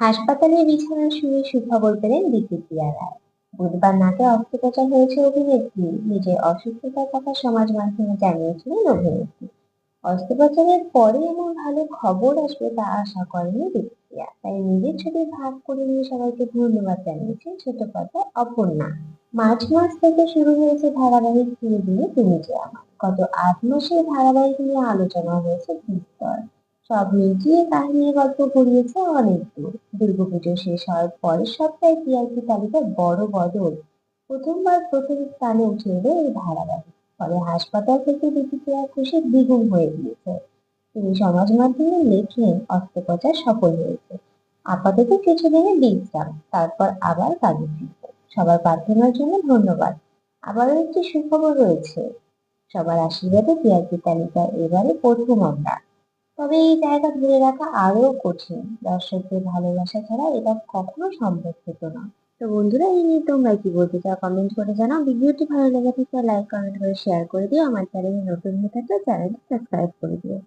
হাসপাতালে বিছানায় শুয়ে সুখবর পেলেন বিদ্যুৎপ্রিয়া রায়। বুধবার নাকে অস্ত্রোপচার হয়েছে অভিনেত্রী। নিজের অসুস্থতার কথা সমাজ মাধ্যমে জানিয়েছিলেন অভিনেত্রী। অস্ত্রোপচারের পরে এমন ভালো খবর আসবে তা আশা করেনি বিদ্যুৎপ্রিয়া তাই নিজের ছবি ভাগ করে নিয়ে সবাইকে ধন্যবাদ জানিয়েছেন ছোট কথা অপর্ণা। মার্চ মাস থেকে শুরু হয়েছে ধারাবাহিক ধীরে ধীরে তুমি যে আমার গত আট মাসে ধারাবাহিক নিয়ে আলোচনা হয়েছে বিস্তর সব মিটিয়ে কাহিনীর গল্প গড়িয়েছে অনেক দূর। দুর্গাপুজো শেষ হওয়ার পরের সপ্তাহে টিআরপি তালিকায় বড় বদল প্রথমবার প্রথম স্থানে উঠে এলো এই ধারাবাহিক। ফলে হাসপাতাল থেকে বিদ্যুৎপ্রিয়া খুশি দ্বিগুণ হয়ে গিয়েছে। তিনি সমাজ মাধ্যমে লেখেন, অস্ত্রোপচার সফল হয়েছে। আপাতত কিছুদিনে বিশ্রাম, তারপর আবার কাজে ফিরবে। সবার প্রার্থনার জন্য ধন্যবাদ। আবারও একটি সুখবর রয়েছে। সবার আশীর্বাদে টিআরপি তালিকায় এবারে প্রথম আমরা। তবে এই জায়গা ধরে রাখা আরও কঠিন। দর্শকদের ভালোবাসা ছাড়া এটা কখনো সম্ভব হতো না। তো বন্ধুরা, এই নিয়ে তোমরা কি বলতে চাও কমেন্ট করে জানাও। ভিডিওটি ভালো লেগে থাকলে লাইক কমেন্ট করে শেয়ার করে দিও। আমার চ্যানেলে নতুন হয়ে থাকলে চ্যানেলটি সাবস্ক্রাইব করে দিও।